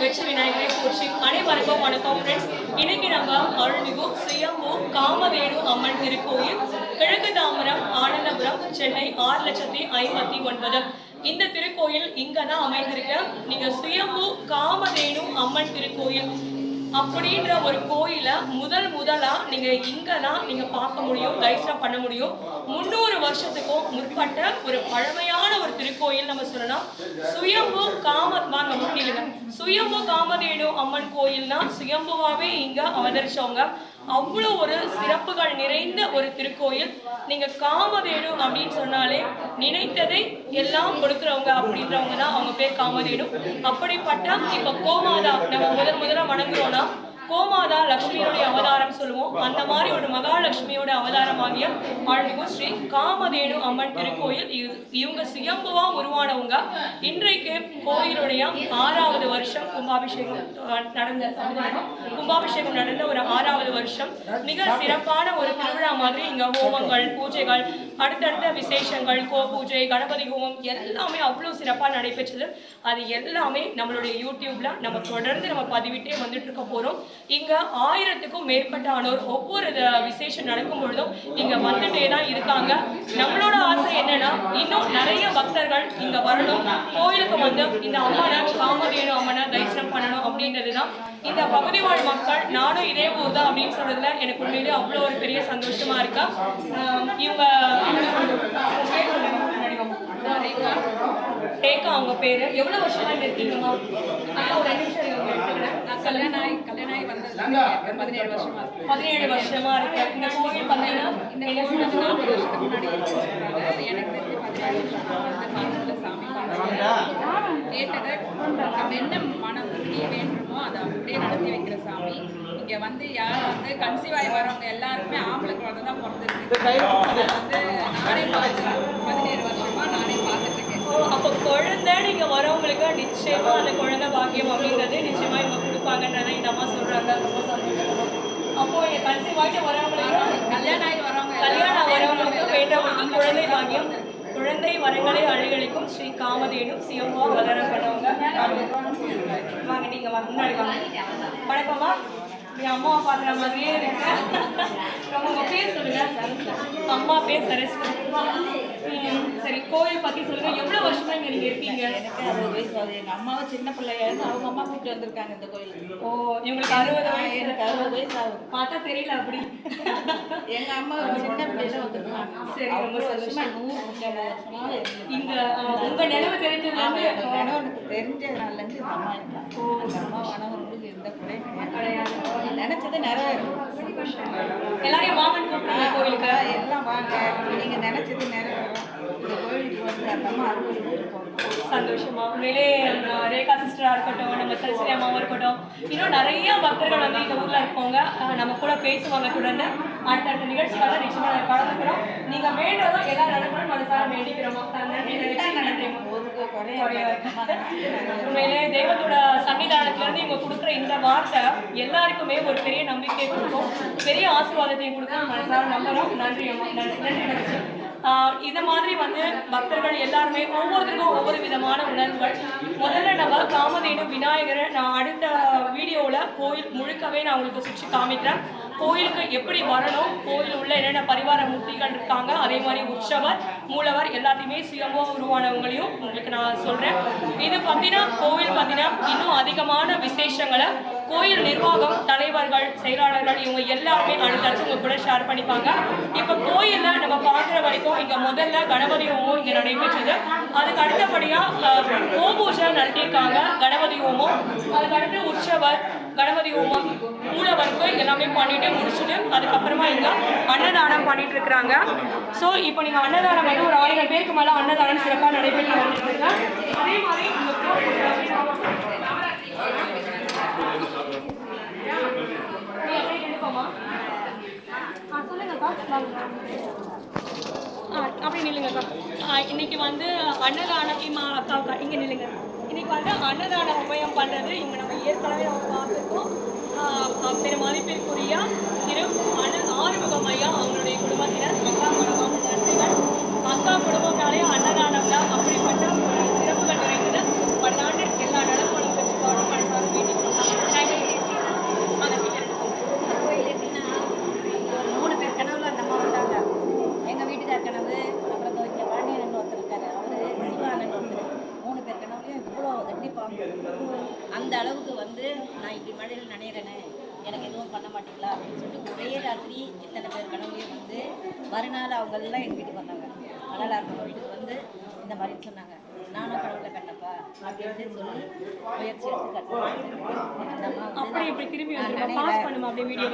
வெற்றி விநாயகரை போற்றி அனைவருக்கும் வணக்கம் ஃப்ரெண்ட்ஸ் இன்னைக்கு நம்ம அருள்மிகு சுயம்பு காமதேனு அம்மன் திருக்கோயில் கிழக்கு தாமரம் ஆனந்தபுரம் சென்னை ஆறு லட்சத்தி ஐம்பத்தி ஒன்பது. இந்த திருக்கோயில் இங்க தான் அமைந்திருக்கு. நீங்க சுயம்பு காமதேனு அம்மன் திருக்கோயில் அப்படின்ற ஒரு கோயிலை முதல் முதலா நீங்க இங்கெல்லாம் நீங்க பார்க்க முடியும் தரிசனம் பண்ண முடியும். முன்னூறு வருஷத்துக்கும் முற்பட்ட ஒரு பழமையான ஒரு திருக்கோயில் நம்ம சொல்லலாம். சுயம்பு காம வாங்க முடியலங்க சுயம்பு காமதேனு அம்மன் கோயில்னா சுயம்புவாவே இங்க அவதரிச்சவங்க. அவ்வளோ ஒரு சிறப்புகள் நிறைந்த ஒரு திருக்கோயில். நீங்க காமதேனு அப்படின்னு சொன்னாலே நினைத்ததை எல்லாம் கொடுக்குறவங்க அப்படின்றவங்க தான் அவங்க பேர் காமதேனும் அப்படிப்பட்ட இப்ப கோமாதா நம்ம முதல் முதல்ல வணங்குறோம்னா கோமாதா லக்ஷ்மியோடைய அவதாரம் சொல்லுவோம். அந்த மாதிரி ஒரு மகாலட்சுமியோட அவதாரமாகிய ஆழ்மிகு ஸ்ரீ காமதேனு அம்மன் திருக்கோயில். இவங்க சுயம்புவா உருவானவங்க. இன்றைக்கு கோயிலுடைய ஆறாவது வருஷம் கும்பாபிஷேகம் நடந்த கும்பாபிஷேகம் நடந்த ஒரு ஆறாவது வருஷம். மிக சிறப்பான ஒரு திருவிழா மாதிரி இங்க ஹோமங்கள் பூஜைகள் அடுத்தடுத்த விசேஷங்கள் கோ பூஜை கணபதி ஹோமம் எல்லாமே அவ்வளோ சிறப்பாக நடைபெற்றது. அது எல்லாமே நம்மளுடைய யூடியூப்ல நம்ம தொடர்ந்து நம்ம பதிவிட்டே வந்துட்டு இருக்க போறோம். இங்க ஆயிரத்துக்கும் மேற்பட்டானோர் ஒவ்வொரு விசேஷம் நடக்கும் பொழுதும் இங்க வந்துட்டே தான் இருக்காங்க. நம்மளோட ஆசை என்னன்னா இன்னும் நிறைய பக்தர்கள் இங்க வரணும். கோயிலுக்கு வந்து இந்த அம்மனை காமதேனு அம்மனை தரிசனம் பண்ணணும் அப்படின்றது தான் இந்த பகுதி வாழ் மக்கள் நானும் தான் அப்படின்னு சொல்றதுல எனக்கு உண்மையிலே அவ்வளோ ஒரு பெரிய சந்தோஷமா இருக்கா. இவங்க. ரேகா அவங்க பேரு. எவ்வளவு வருஷமா இங்க இருக்கீங்கம்மா ஒரு ரெண்டு நிமிஷம். நான் கல்யாணம் ஆகி கல்யாணம் ஆகி வந்தது பதினேழு வருஷமா பதினேழு வருஷமா இருக்கு. இந்த கோவில் பார்த்தீங்கன்னா இந்த நாற்பது வருஷத்துக்கு முன்னாடி எனக்கு தெரிஞ்சு பதினேழு வருஷமா சாமி. கேட்டதை நம்ம என்ன மனம் வேண்டுமோ அதை அப்படியே நடத்தி வைக்கிற சாமி. இங்க வந்து யார் வந்து கன்சீவ் ஆகி வரவங்க எல்லாருக்குமே ஆம்பளை குழந்தை தான் பிறந்திருக்கு. வந்து நானே பார்த்துருக்கேன் பதினேழு வருஷமா நானே ஓ, அப்போ குழந்தை நீங்க வரவங்களுக்கு நிச்சயமா அந்த குழந்தை பாக்கியம் அப்படின்றது நிச்சயமா இவங்க கொடுப்பாங்கன்றதை இந்த அம்மா சொல்றாங்க. ரொம்ப சந்தோஷம் அப்போ கன்சீவ் ஆகிட்டு வரவங்களுக்கு கல்யாணம் ஆகி வரவங்க கல்யாணம் வரவங்களுக்கு வேண்டவங்களுக்கு குழந்தை பாக்கியம். குழந்தை வரங்களை அழிகளிக்கும் ஸ்ரீ காமதேனும் சிவமா அவதாரம் பண்ணவங்க வாங்க நீங்க வாங்க முன்னாடி வாங்க வணக்கம்மா. என் அம்மாவை பார்க்குற மாதிரியே இருக்கு. ரொம்ப உங்க பேர் சொல்லுங்க. அம்மா பேர் சரஸ்வதி ம், சரி கோயில் பத்தி சொல்லுங்க. எவ்வளவு வருஷமா இங்க நீங்க இருக்கீங்க எனக்கு அறுபது வயசு ஆகுது. எங்கள் அம்மாவை சின்ன பிள்ளையா இருந்து அவங்க அம்மா கூப்பிட்டு வந்திருக்காங்க இந்த கோயிலுக்கு. ஓ இவங்களுக்கு அறுபது வயசு. எனக்கு அறுபது வயசு ஆகுது. பார்த்தா தெரியல அப்படி. எங்கள் அம்மா ஒரு சின்ன பிள்ளையில வந்திருக்காங்க சரி, ரொம்ப நூறு இருந்து இங்க உங்க நினைவு தெரிஞ்சதுல இருந்து எனக்கு தெரிஞ்ச நாள்லேருந்து இந்த அம்மா இருக்காங்க. அந்த அம்மா மனவர்களுக்கு எந்த குறையும் கிடையாது. நினைச்சது நிறைவேறும். எல்லாரையும் வாங்கன்னு கோயிலுக்கு. எல்லாம் வாங்க. நீங்க நினைச்சது பேர் போகணும் சந்தோஷமா. உண்மையிலே ரேகா சிஸ்டரா இருக்கட்டும் நம்ம சரஸ்வதி அம்மாவும் இருக்கட்டும் இன்னும் நிறைய பக்தர்கள் வந்து இந்த ஊர்ல இருக்கவங்க நம்ம கூட பேசுவாங்க தொடர்ந்து. அடுத்தடுத்த நிகழ்ச்சிகளை நிச்சயமா நாங்க கலந்துக்கிறோம். நீங்க வேண்டதும் எல்லாம் நடக்கணும்னு மனசார வேண்டிக்கிறோமா. உண்மையிலே தெய்வத்தோட சன்னிதானத்துல இருந்து இவங்க கொடுக்குற இந்த வார்த்தை எல்லாருக்குமே ஒரு பெரிய நம்பிக்கை கொடுக்கும். பெரிய ஆசீர்வாதத்தையும் கொடுக்கும். மனசார நம்புறோம். நன்றி அம்மா. நன்றி நன்றி. இந்த மாதிரி வந்து பக்தர்கள் எல்லாருமே ஒவ்வொருத்தருக்கும் ஒவ்வொரு விதமான உணர்வுகள். முதல்ல நம்ம காமதேனும் விநாயகரை நான் அடுத்த வீடியோவில் கோயில் முழுக்கவே நான் உங்களுக்கு சுற்றி காமிக்கிறேன். கோயிலுக்கு எப்படி வரணும் கோயில் உள்ள என்னென்ன பரிவார மூர்த்திகள் இருக்காங்க அதே மாதிரி உற்சவர் மூலவர் எல்லாத்தையுமே சுயம்போ உருவானவங்களையும் உங்களுக்கு நான் சொல்கிறேன் இது பார்த்தீங்கன்னா கோவில் பார்த்தீங்கன்னா இன்னும் அதிகமான விசேஷங்களை கோயில் நிர்வாகம் தலைவர்கள் செயலாளர்கள் இவங்க எல்லாருமே அடுத்தடுத்து உங்க கூட ஷேர் பண்ணிப்பாங்க. இப்போ கோயில்ல நம்ம பார்க்குற வரைக்கும் இங்க முதல்ல கணபதி ஹோமம் இங்க நடைபெற்றது. அதுக்கு அடுத்தபடியா அஹ், கோபூஜை நடத்தியிருக்காங்க கணபதி ஹோமம். அதுக்கு அடுத்து உற்சவர் கணபதி ஹோமம் மூலவருக்கு எல்லாமே பண்ணிட்டு முடிச்சுட்டு அதுக்கப்புறமா இங்க அன்னதானம் பண்ணிட்டு இருக்கிறாங்க. ஸோ இப்போ நீங்க அன்னதானம் வந்து ஒரு ஆயிரம் பேருக்கு மேல அன்னதானம் சிறப்பாக நடைபெற்று வந்துட்டு அதே மாதிரி இங்க நீ அப்படியே ஆ, சொல்லுங்கக்கா. ஆ, அப்படியே நில்லுங்கக்கா ஆ, இன்னைக்கு வந்து அன்னதானம் இம்மா அக்காவுக்கா இங்கே நில்லுங்க. இன்னைக்கு வந்து அன்னதான உபயம் பண்ணுறது இங்கே நம்ம ஏற்கனவே நம்ம பார்த்துருக்கோம். பெரும் மதிப்பிற்குரிய திரு அன ஆறுமுகம் ஐயா அவங்களுடைய குடும்பத்தினர் அக்கா அந்த அளவுக்கு வந்து நான் இப்படி மழையில் நினைகிறேனே எனக்கு எதுவும் பண்ண மாட்டீங்களா? அப்படின்னு சொல்லிட்டு ஒரே ராத்திரி இத்தனை பேர் கனவுலேயே வந்து மறுநாள் அவங்களெல்லாம் எங்கள் வீட்டுக்கு வந்தாங்க. மலலார் வீட்டுக்கு வந்து இந்த மாதிரி சொன்னாங்க. நானும் கடவுளை கட்டப்பா அப்படின்னு சொல்லி முயற்சி எடுத்து கட்டணும் அப்படி இப்படி திரும்பி பண்ணுமா அப்படியே வீடியோ